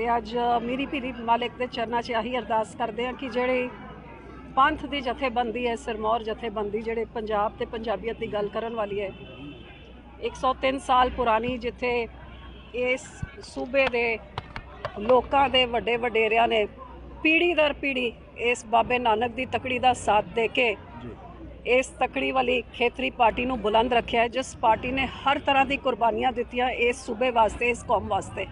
ਤੇ ਅੱਜ ਮੇਰੀ ਪੀਰੀ ਮਾਲਕ ਦੇ ਚਰਨਾਂ 'ਚ ਆਹੀ ਅਰਦਾਸ ਕਰਦੇ ਹਾਂ ਕਿ ਜਿਹੜੇ ਪੰਥ ਦੀ ਜਥੇਬੰਦੀ ਹੈ ਸਿਰਮੌਰ ਜਥੇਬੰਦੀ ਜਿਹੜੇ ਪੰਜਾਬ ਤੇ ਪੰਜਾਬੀਅਤ ਦੀ ਗੱਲ ਕਰਨ ਵਾਲੀ ਹੈ 103 ਸਾਲ ਪੁਰਾਣੀ ਜਿੱਥੇ ਇਸ ਸੂਬੇ ਦੇ ਲੋਕਾਂ ਦੇ ਵੱਡੇ ਵਡੇਰਿਆਂ ਨੇ ਪੀੜ੍ਹੀ ਦਰ ਪੀੜ੍ਹੀ ਇਸ ਬਾਬੇ ਨਾਨਕ ਦੀ ਤਕੜੀ ਦਾ ਸਾਥ ਦੇ ਕੇ ਇਸ ਤਕੜੀ ਵਾਲੀ ਖੇਤਰੀ ਪਾਰਟੀ ਨੂੰ ਬੁਲੰਦ ਰੱਖਿਆ ਹੈ ਜਿਸ ਪਾਰਟੀ ਨੇ ਹਰ ਤਰ੍ਹਾਂ ਦੀ ਕੁਰਬਾਨੀਆਂ ਦਿੱਤੀਆਂ ਇਸ ਸੂਬੇ ਵਾਸਤੇ ਇਸ ਕੌਮ ਵਾਸਤੇ।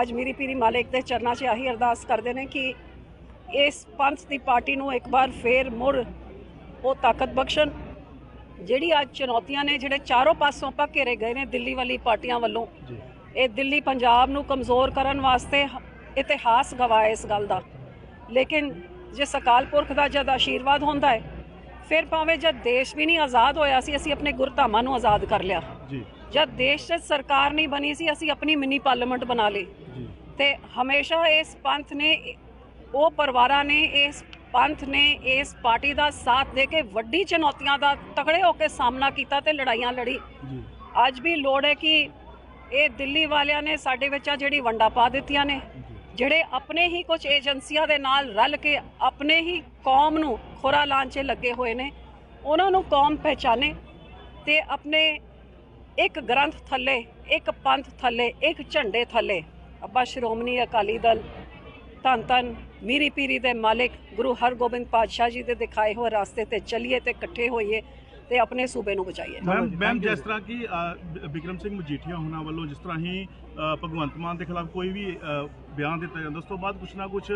ਅੱਜ ਮੇਰੀ ਪੀਰੀ ਮਾਲਕ ਦੇ ਚਰਨਾਂ 'ਚ ਆਹੀ ਅਰਦਾਸ ਕਰਦੇ ਨੇ ਕਿ ਇਸ ਪੰਥ ਦੀ ਪਾਰਟੀ ਨੂੰ ਇੱਕ ਵਾਰ ਫੇਰ ਮੁੜ ਉਹ ਤਾਕਤ ਬਖਸ਼ਣ। ਜਿਹੜੀ ਅੱਜ ਚੁਣੌਤੀਆਂ ਨੇ ਜਿਹੜੇ ਚਾਰੋਂ ਪਾਸੋਂ ਆਪਾਂ ਘੇਰੇ ਗਏ ਨੇ ਦਿੱਲੀ ਵਾਲੀ ਪਾਰਟੀਆਂ ਵੱਲੋਂ ਇਹ ਦਿੱਲੀ ਪੰਜਾਬ ਨੂੰ ਕਮਜ਼ੋਰ ਕਰਨ ਵਾਸਤੇ ਇਤਿਹਾਸ ਗਵਾਇਆ ਇਸ ਗੱਲ ਦਾ। ਲੇਕਿਨ ਜੇ ਅਕਾਲ ਪੁਰਖ ਦਾ ਜਦ ਆਸ਼ੀਰਵਾਦ ਹੁੰਦਾ ਹੈ ਫਿਰ ਭਾਵੇਂ ਜਦ ਦੇਸ਼ ਵੀ ਨਹੀਂ ਆਜ਼ਾਦ ਹੋਇਆ ਸੀ ਅਸੀਂ ਆਪਣੇ ਗੁਰਧਾਮਾਂ ਨੂੰ ਆਜ਼ਾਦ ਕਰ ਲਿਆ। ਜੀ। ਜਦ ਦੇਸ਼ 'ਚ ਸਰਕਾਰ ਨਹੀਂ ਬਣੀ ਸੀ ਅਸੀਂ ਆਪਣੀ ਮਿੰਨੀ ਪਾਰਲੀਮੈਂਟ ਬਣਾ ਲਈ। ਤੇ ਹਮੇਸ਼ਾ ਇਸ ਪੰਥ ਨੇ ਉਹ ਪਰਿਵਾਰਾਂ ਨੇ ਇਸ ਪੰਥ ਨੇ ਇਸ ਪਾਰਟੀ ਦਾ ਸਾਥ ਦੇ ਕੇ ਵੱਡੀ ਚੁਣੌਤੀਆਂ ਦਾ ਤਕੜੇ ਹੋ ਕੇ ਸਾਹਮਣਾ ਕੀਤਾ ਤੇ ਲੜਾਈਆਂ ਲੜੀ। ਅੱਜ ਵੀ ਲੋੜ ਹੈ ਕਿ ਇਹ ਦਿੱਲੀ ਵਾਲਿਆਂ ਨੇ ਸਾਡੇ ਵਿੱਚ ਆ ਜਿਹੜੀ ਵੰਡਾ ਪਾ ਦਿੱਤੀਆਂ ਨੇ। ਜਿਹੜੇ ਆਪਣੇ ਹੀ ਕੁਝ ਏਜੰਸੀਆਂ ਦੇ ਨਾਲ ਰਲ ਕੇ ਆਪਣੇ ਹੀ ਕੌਮ ਨੂੰ ਖੋਰਾ ਲਾਉਣ 'ਚ ਲੱਗੇ ਹੋਏ ਨੇ ਉਹਨਾਂ ਨੂੰ ਕੌਮ ਪਹਿਚਾਨੇ ਤੇ ਆਪਣੇ ਇੱਕ ਗ੍ਰੰਥ ਥੱਲੇ ਇੱਕ ਪੰਥ ਥੱਲੇ ਇੱਕ ਝੰਡੇ ਥੱਲੇ। ਅੱਬਾ ਸ਼੍ਰੋਮਣੀ ਅਕਾਲੀ ਦਲ ਧੰਨ ਧੰਨ ਮੀਰੀ ਪੀਰੀ ਦੇ ਮਾਲਿਕ ਗੁਰੂ ਹਰਗੋਬਿੰਦ ਪਾਤਸ਼ਾਹ ਜੀ ਦੇ ਦਿਖਾਏ ਹੋਏ ਰਸਤੇ ਤੇ ਚੱਲੀਏ ਤੇ ਇਕੱਠੇ ਹੋਈਏ ਤੇ ਆਪਣੇ ਸੂਬੇ ਨੂੰ ਬਚਾਈਏ। ਮੈਮ ਮੈਮ ਜਿਸ ਤਰ੍ਹਾਂ ਕਿ ਬਿਕਰਮ ਸਿੰਘ ਮਜੀਠੀਆ ਹੋਣਾ ਵੱਲੋਂ ਜਿਸ ਤਰ੍ਹਾਂ ਹੀ ਭਗਵੰਤ ਮਾਨ ਦੇ ਖਿਲਾਫ ਕੋਈ ਵੀ ਬਿਆਨ ਦਿੱਤਾ ਜਾਂਦਾ ਉਸ ਤੋਂ ਬਾਅਦ ਕੁਛ ਨਾ ਕੁਛ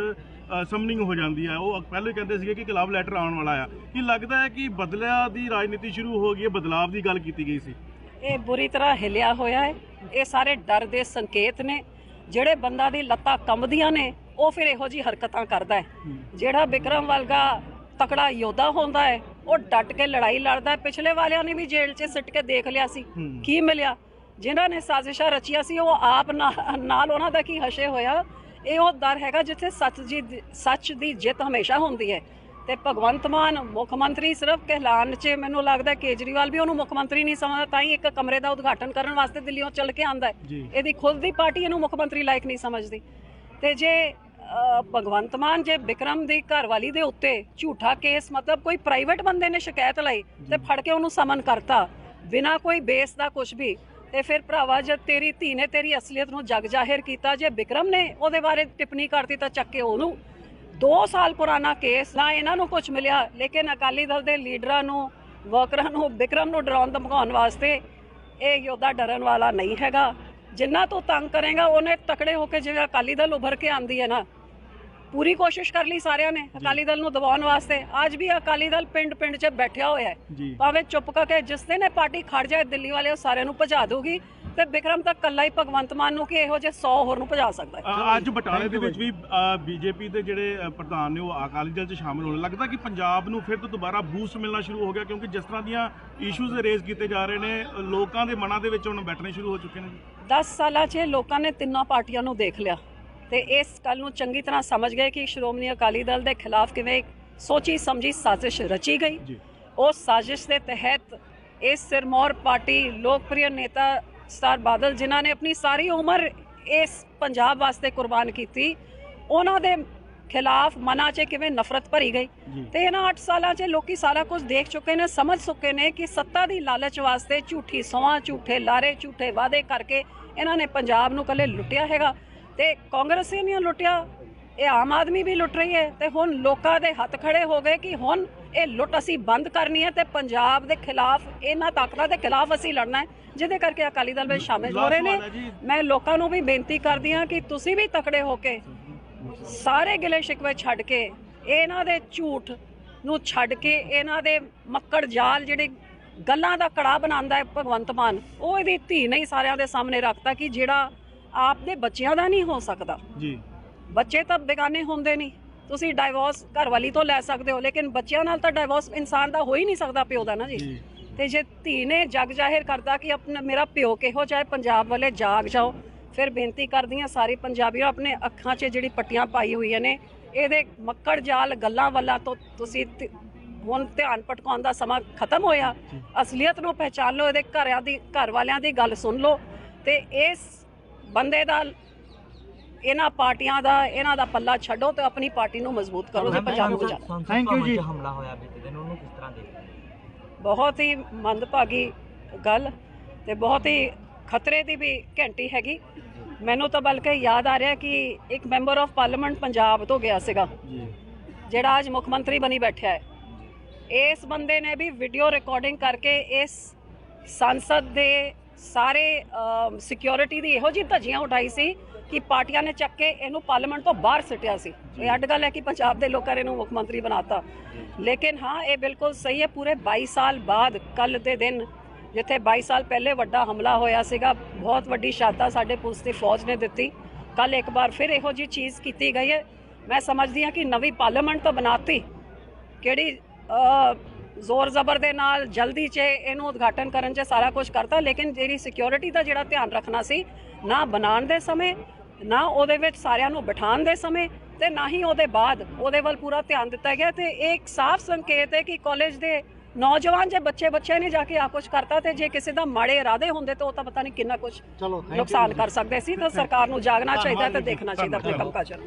ਸਮਨਿੰਗ ਹੋ ਜਾਂਦੀ ਹੈ ਉਹ ਪਹਿਲੇ ਕਹਿੰਦੇ ਸੀਗੇ ਕਿ ਲਵ ਲੈਟਰ ਆਉਣ ਵਾਲਾ ਆ। ਕੀ ਲੱਗਦਾ ਹੈ ਕਿ ਬਦਲਿਆ ਦੀ ਰਾਜਨੀਤੀ ਸ਼ੁਰੂ ਹੋ ਗਈ ਹੈ? ਬਦਲਾਵ ਦੀ ਗੱਲ ਕੀਤੀ ਗਈ ਸੀ। ਇਹ ਬੁਰੀ ਤਰ੍ਹਾਂ ਹਿਲਿਆ ਹੋਇਆ ਹੈ। ਇਹ ਸਾਰੇ ਡਰ ਦੇ ਸੰਕੇਤ ਨੇ। ਜਿਹੜੇ ਬੰਦਾ ਦੀ ਲੱਤਾਂ ਕੰਬਦੀਆਂ ਨੇ ਉਹ ਫਿਰ ਇਹੋ ਜੀ ਹਰਕਤਾਂ ਕਰਦਾ ਹੈ। ਜਿਹੜਾ ਵਿਕਰਮ ਵਰਗਾ ਤਕੜਾ ਯੋਧਾ ਹੁੰਦਾ ਹੈ ਉਹ ਡਟ ਕੇ ਲੜਾਈ ਲੜਦਾ ਹੈ। ਪਿਛਲੇ ਵਾਲਿਆਂ ਨੇ ਵੀ ਜੇਲ੍ਹ 'ਚ ਸਿੱਟ ਕੇ ਦੇਖ ਲਿਆ ਸੀ। ਕੀ ਮਿਲਿਆ? ਜਿਨ੍ਹਾਂ ਨੇ ਸਾਜ਼ਿਸ਼ਾਂ ਰਚੀਆਂ ਸੀ ਉਹ ਆਪ ਨਾਲ ਉਹਨਾਂ ਦਾ ਕੀ ਹਸ਼ੇ ਹੋਇਆ? ਇਹ ਉਹ ਦਰ ਹੈਗਾ ਜਿੱਥੇ ਸੱਚ ਜੀ ਦੀ- ਸੱਚ ਦੀ ਜਿੱਤ ਹਮੇਸ਼ਾ ਹੁੰਦੀ ਹੈ। ਤੇ ਭਗਵੰਤ ਮਾਨ ਮੁੱਖ ਮੰਤਰੀ ਸਿਰਫ ਕਹਿਲਾਨ 'ਚ ਮੈਨੂੰ ਲੱਗਦਾ ਕੇਜਰੀਵਾਲ ਵੀ ਉਹਨੂੰ ਮੁੱਖ ਮੰਤਰੀ ਨਹੀਂ ਸਮਝਦਾ ਤਾਂ ਹੀ ਇੱਕ ਕਮਰੇ ਦਾ ਉਦਘਾਟਨ ਕਰਨ ਵਾਸਤੇ ਦਿੱਲੀੋਂ ਚੱਲ ਕੇ ਆਂਦਾ ਹੈ। ਇਹਦੀ ਖੁਦ ਦੀ ਪਾਰਟੀ ਇਹਨੂੰ ਮੁੱਖ ਮੰਤਰੀ ਲਾਇਕ ਨਹੀਂ ਸਮਝਦੀ। ਤੇ ਜੇ ਭਗਵੰਤ ਮਾਨ ਜੇ ਵਿਕਰਮ ਦੀ ਘਰਵਾਲੀ ਦੇ ਉੱਤੇ ਝੂਠਾ ਕੇਸ ਮਤਲਬ ਕੋਈ ਪ੍ਰਾਈਵੇਟ ਬੰਦੇ ਨੇ ਸ਼ਿਕਾਇਤ ਲਈ ਤੇ ਫੜ ਕੇ ਉਹਨੂੰ ਸਮਨ ਕਰਤਾ ਬਿਨਾ ਕੋਈ ਬੇਸ ਦਾ ਕੁਝ ਵੀ ਤੇ ਫਿਰ ਭਰਾਵਾ ਜਦ ਤੇਰੀ ਧੀ ਨੇ ਤੇਰੀ ਅਸਲੀਅਤ ਨੂੰ ਜਗ ਜ਼ਾਹਿਰ ਕੀਤਾ ਜੇ ਵਿਕਰਮ ਨੇ ਉਹਦੇ ਬਾਰੇ ਟਿੱਪਣੀ ਕਰਤੀ ਤਾਂ ਚੱਕ ਕੇ ਉਹਨੂੰ। 2 ਸਾਲ ਪੁਰਾਣਾ ਕੇਸ ਨਾ ਇਹਨਾਂ ਨੂੰ ਕੁਝ ਮਿਲਿਆ ਲੇਕਿਨ ਅਕਾਲੀ ਦਲ ਦੇ ਲੀਡਰਾਂ ਨੂੰ ਵਰਕਰਾਂ ਨੂੰ ਵਿਕਰਮ ਨੂੰ ਡਰਾਉਣ ਧਮਕਾਉਣ ਵਾਸਤੇ ਇਹ ਯੋਧਾ ਡਰਨ ਵਾਲਾ ਨਹੀਂ ਹੈਗਾ। ਜਿੰਨਾ ਤੂੰ ਤੰਗ ਕਰੇਗਾ ਉਹਨੇ ਤਕੜੇ ਹੋ ਕੇ ਜਿਵੇਂ ਅਕਾਲੀ ਦਲ ਉੱਭਰ ਕੇ ਆਂਦੀ ਹੈ ਨਾ ਪੂਰੀ ਕੋਸ਼ਿਸ਼ ਕਰ ਲਈ ਸਾਰਿਆਂ ਨੇ ਅਕਾਲੀ ਦਲ ਨੂੰ ਦਬਾਉਣ ਵਾਸਤੇ। ਅੱਜ ਵੀ ਅਕਾਲੀ ਦਲ ਪਿੰਡ ਪਿੰਡ 'ਚ ਬੈਠਿਆ ਹੋਇਆ ਹੈ। ਭਾਵੇਂ ਚੁੱਪ ਕਰਕੇ ਜਿਸ ਦਿਨ ਇਹ ਪਾਰਟੀ ਖੜ ਜਾਏ ਦਿੱਲੀ ਵਾਲੇ ਉਹ ਸਾਰਿਆਂ ਨੂੰ ਭਜਾ ਦੂਗੀ ਤੇ ਵਿਕਰਮ ਤਾਂ ਕੱਲਾ ਹੀ ਭਗਵੰਤ ਮਾਨ ਨੂੰ ਕਿ ਇਹੋ ਜਿਹੇ 100 ਹੋਰ ਨੂੰ ਭਜਾ ਸਕਦਾ ਹੈ। ਅੱਜ ਬਟਾਲੇ ਦੇ ਵਿੱਚ ਵੀ ਬੀਜੇਪੀ ਦੇ ਜਿਹੜੇ ਪ੍ਰਧਾਨ ਨੇ ਉਹ ਅਕਾਲੀ ਦਲ 'ਚ ਸ਼ਾਮਲ ਹੋਣ। ਲੱਗਦਾ ਕਿ ਪੰਜਾਬ ਨੂੰ ਫਿਰ ਤੋਂ ਦੁਬਾਰਾ ਬੂਸਟ ਮਿਲਣਾ ਸ਼ੁਰੂ ਹੋ ਗਿਆ ਕਿਉਂਕਿ ਜਿਸ ਤਰ੍ਹਾਂ ਦੀਆਂ ਇਸ਼ੂਜ਼ ਰੇਜ਼ ਕੀਤੇ ਜਾ ਰਹੇ ਨੇ ਲੋਕਾਂ ਦੇ ਮਨਾਂ ਦੇ ਵਿੱਚ ਹੁਣ ਬੈਠਣੇ ਸ਼ੁਰੂ ਹੋ ਚੁੱਕੇ ਨੇ 10 ਸਾਲਾਂ 'ਚ ਲੋਕਾਂ ਨੇ ਤਿੰਨਾਂ ਪਾਰਟੀਆਂ ਨੂੰ ਦੇਖ ਲਿਆ ਤੇ ਇਸ ਗੱਲ ਨੂੰ ਚੰਗੀ ਤਰ੍ਹਾਂ ਸਮਝ ਗਏ ਕਿ ਸ਼੍ਰੋਮਣੀ ਅਕਾਲੀ ਦਲ ਦੇ ਖਿਲਾਫ ਕਿਵੇਂ ਇੱਕ ਸੋਚੀ ਸਮਝੀ ਸਾਜ਼ਿਸ਼ ਰਚੀ ਗਈ। ਉਸ ਸਾਜ਼ਿਸ਼ ਦੇ ਤਹਿਤ ਇਸ ਸਿਰਮੌਰ ਪਾਰਟੀ ਲੋਕਪ੍ਰਿਯ ਨੇਤਾ ਸਰ ਬਾਦਲ ਜਿਨ੍ਹਾਂ ਨੇ ਆਪਣੀ ਸਾਰੀ ਉਮਰ ਇਸ ਪੰਜਾਬ ਵਾਸਤੇ ਕੁਰਬਾਨ ਕੀਤੀ ਉਹਨਾਂ ਦੇ ਖਿਲਾਫ ਮਨਾਂ 'ਚ ਕਿਵੇਂ ਨਫ਼ਰਤ ਭਰੀ ਗਈ। ਤੇ ਇਹਨਾਂ 8 ਸਾਲਾਂ 'ਚ ਲੋਕੀ ਸਾਰਾ ਕੁਝ ਦੇਖ ਚੁੱਕੇ ਨੇ ਸਮਝ ਚੁੱਕੇ ਨੇ ਕਿ ਸੱਤਾ ਦੀ ਲਾਲਚ ਵਾਸਤੇ ਝੂਠੀ ਸੌਆਂ ਝੂਠੇ ਲਾਰੇ ਝੂਠੇ ਵਾਅਦੇ ਕਰਕੇ ਇਹਨਾਂ ਨੇ ਪੰਜਾਬ ਨੂੰ ਕੱਲੇ ਲੁੱਟਿਆ ਹੈਗਾ ਤੇ ਕਾਂਗਰਸੀ ਨੇ ਲੁੱਟਿਆ ਇਹ ਆਮ ਆਦਮੀ ਵੀ ਲੁੱਟ ਰਹੀ ਹੈ ਤੇ ਹੁਣ ਲੋਕਾਂ ਦੇ ਹੱਥ ਖੜੇ ਹੋ ਗਏ ਕਿ ਹੁਣ ਇਹ ਲੁੱਟ ਅਸੀਂ ਬੰਦ ਕਰਨੀ ਹੈ ਤੇ ਪੰਜਾਬ ਦੇ ਖਿਲਾਫ ਇਹਨਾਂ ਤਾਕਤਾਂ ਦੇ ਖਿਲਾਫ ਅਸੀਂ ਲੜਨਾ ਹੈ ਜਿਹਦੇ ਕਰਕੇ ਅਕਾਲੀ ਦਲ ਵਿੱਚ ਸ਼ਾਮਿਲ ਹੋ ਰਹੇ ਨੇ। ਮੈਂ ਲੋਕਾਂ ਨੂੰ ਵੀ ਬੇਨਤੀ ਕਰਦੀ ਹਾਂ ਕਿ ਤੁਸੀਂ ਵੀ ਤਕੜੇ ਹੋ ਕੇ ਸਾਰੇ ਗਿਲੇ ਸ਼ਿਕਵੇ ਛੱਡ ਕੇ ਇਹਨਾਂ ਦੇ ਝੂਠ ਨੂੰ ਛੱਡ ਕੇ ਇਹਨਾਂ ਦੇ ਮੱਕੜ ਜਾਲ ਜਿਹੜੇ ਗੱਲਾਂ ਦਾ ਕੜਾ ਬਣਾਉਂਦਾ ਹੈ ਭਗਵੰਤ ਮਾਨ ਉਹ ਇਹਦੀ ਧੀ ਨਹੀਂ ਸਾਰਿਆਂ ਦੇ ਸਾਹਮਣੇ ਰੱਖਤਾ ਕਿ ਜਿਹੜਾ ਆਪਦੇ ਬੱਚਿਆਂ ਦਾ ਨਹੀਂ ਹੋ ਸਕਦਾ। ਜੀ। ਬੱਚੇ ਤਾਂ ਬੇਗਾਨੇ ਹੁੰਦੇ ਨਹੀਂ। ਤੁਸੀਂ ਡਾਈਵੋਰਸ ਘਰਵਾਲੀ ਤੋਂ ਲੈ ਸਕਦੇ ਹੋ ਲੇਕਿਨ ਬੱਚਿਆਂ ਨਾਲ ਤਾਂ ਡਾਈਵੋਰਸ ਇਨਸਾਨ ਦਾ ਹੋ ਹੀ ਨਹੀਂ ਸਕਦਾ ਪਿਓ ਦਾ ਨਾ ਜੀ। ਤੇ ਜੇ ਧੀ ਨੇ ਜਗ ਜ਼ਾਹਿਰ ਕਰਦਾ ਕਿ ਆਪਣਾ ਮੇਰਾ ਪਿਓ ਕਿਹੋ ਚਾਹੇ ਪੰਜਾਬ ਵਾਲੇ ਜਾਗ ਜਾਓ ਫਿਰ ਬੇਨਤੀ ਕਰਦੀ ਹਾਂ ਸਾਰੇ ਪੰਜਾਬੀਓ ਆਪਣੇ ਅੱਖਾਂ 'ਚ ਜਿਹੜੀ ਪੱਟੀਆਂ ਪਾਈ ਹੋਈਆਂ ਨੇ ਇਹਦੇ ਮੱਕੜ ਜਾਲ ਗੱਲਾਂ ਵੱਲਾਂ ਤੋਂ ਤੁਸੀਂ ਹੁਣ ਧਿਆਨ ਭਟਕਾਉਣ ਦਾ ਸਮਾਂ ਖਤਮ ਹੋਇਆ। ਅਸਲੀਅਤ ਨੂੰ ਪਹਿਚਾਨ ਲਓ ਇਹਦੇ ਘਰਿਆਂ ਦੀ ਘਰ ਵਾਲਿਆਂ ਦੀ ਗੱਲ ਸੁਣ ਲਓ ਤੇ ਇਸ ਬੰਦੇ ਦਾ ਇਹਨਾਂ ਪਾਰਟੀਆਂ ਦਾ ਇਹਨਾਂ ਦਾ ਪੱਲਾ ਛੱਡੋ ਤੇ ਆਪਣੀ ਪਾਰਟੀ ਨੂੰ ਮਜ਼ਬੂਤ ਕਰੋ ਤੇ ਪੰਜਾਬ ਨੂੰ ਬਚਾਓ ਥੈਂਕ ਯੂ ਜੀ। ਹਮਲਾ ਹੋਇਆ ਬੀਤੇ ਦਿਨ ਉਹਨੂੰ ਕਿਸ ਤਰ੍ਹਾਂ ਦੇਖਦੇ ਹੋ? ਬਹੁਤ ਹੀ ਮੰਦਭਾਗੀ ਗੱਲ ਤੇ ਬਹੁਤ ਹੀ ਖਤਰੇ ਦੀ ਵੀ ਘੰਟੀ ਹੈਗੀ। ਮੈਨੂੰ ਤਾਂ ਬਲਕਿ ਯਾਦ ਆ ਰਿਹਾ ਕਿ ਇੱਕ ਮੈਂਬਰ ਆਫ ਪਾਰਲੀਮੈਂਟ ਪੰਜਾਬ ਤੋਂ ਗਿਆ ਸੀਗਾ। ਜੀ। ਜਿਹੜਾ ਅੱਜ ਮੁੱਖ ਮੰਤਰੀ ਬਣੀ ਬੈਠਾ ਹੈ। ਇਸ ਬੰਦੇ ਨੇ ਵੀ ਵੀਡੀਓ ਰਿਕਾਰਡਿੰਗ ਕਰਕੇ ਇਸ ਸੰਸਦ ਦੇ ਸਾਰੇ ਸਿਕਿਉਰਿਟੀ ਦੀ ਇਹੋ ਜਿਹੀ ਧੱਜੀਆਂ ਉਠਾਈ ਸੀ ਕਿ ਪਾਰਟੀਆਂ ਨੇ ਚੱਕ ਕੇ ਇਹਨੂੰ ਪਾਰਲੀਮੈਂਟ ਤੋਂ ਬਾਹਰ ਸਿੱਟਿਆ ਸੀ। ਇਹ ਅੱਡ ਗੱਲ ਹੈ ਕਿ ਪੰਜਾਬ ਦੇ ਲੋਕਾਂ ਨੇ ਇਹਨੂੰ ਮੁੱਖ ਮੰਤਰੀ ਬਣਾਤਾ। ਲੇਕਿਨ ਹਾਂ, ਇਹ ਬਿਲਕੁਲ ਸਹੀ ਹੈ, ਪੂਰੇ 22 ਸਾਲ ਬਾਅਦ, ਕੱਲ ਦੇ ਦਿਨ, ਜਿੱਥੇ 22 ਸਾਲ ਪਹਿਲੇ ਵੱਡਾ ਹਮਲਾ ਹੋਇਆ ਸੀਗਾ, ਬਹੁਤ ਵੱਡੀ ਸ਼ਹਾਦਤ ਸਾਡੇ ਪੁਲਿਸ ਦੀ ਫੌਜ ਨੇ ਦਿੱਤੀ। ਕੱਲ ਇੱਕ ਵਾਰ ਫਿਰ ਇਹੋ ਜਿਹੀ ਚੀਜ਼ ਕੀਤੀ ਗਈ ਹੈ। ਮੈਂ ਸਮਝਦੀ ਹਾਂ ਕਿ ਨਵੀਂ ਪਾਰਲੀਮੈਂਟ ਤਾਂ ਬਣਾਤੀ। ਕਿਹੜੀ ਜ਼ੋਰ ਜ਼ਬਰ ਦੇ ਨਾਲ ਜਲਦੀ 'ਚ ਇਹਨੂੰ ਉਦਘਾਟਨ ਕਰਨ 'ਚ ਸਾਰਾ ਕੁਝ ਕਰਤਾ ਲੇਕਿਨ ਜਿਹੜੀ ਸਿਕਿਉਰਿਟੀ ਦਾ ਜਿਹੜਾ ਧਿਆਨ ਰੱਖਣਾ ਸੀ ਨਾ ਬਣਾਉਣ ਦੇ ਸਮੇਂ ਨਾ ਉਹਦੇ ਵਿੱਚ ਸਾਰਿਆਂ ਨੂੰ ਬਿਠਾਉਣ ਦੇ ਸਮੇਂ ਤੇ ਨਾ ਹੀ ਉਹਦੇ ਬਾਅਦ ਉਹਦੇ ਵੱਲ ਪੂਰਾ ਧਿਆਨ ਦਿੱਤਾ ਗਿਆ ਤੇ ਇਹ ਇੱਕ ਸਾਫ਼ ਸੰਕੇਤ ਹੈ ਕਿ ਕਾਲਜ ਦੇ ਨੌਜਵਾਨ ਜੇ ਬੱਚੇ ਬੱਚੇ ਨੇ ਜਾ ਕੇ ਆ ਕੁਝ ਕਰਤਾ ਤੇ ਜੇ ਕਿਸੇ ਦਾ ਮਾੜੇ ਇਰਾਦੇ ਹੁੰਦੇ ਤਾਂ ਉਹ ਤਾਂ ਪਤਾ ਨਹੀਂ ਕਿੰਨਾ ਕੁਝ ਨੁਕਸਾਨ ਕਰ ਸਕਦੇ ਸੀ ਤਾਂ ਸਰਕਾਰ ਨੂੰ ਜਾਗਣਾ ਚਾਹੀਦਾ ਤੇ ਦੇਖਣਾ ਚਾਹੀਦਾ ਆਪਣੇ ਕੰਮਕਾਜ ਨੂੰ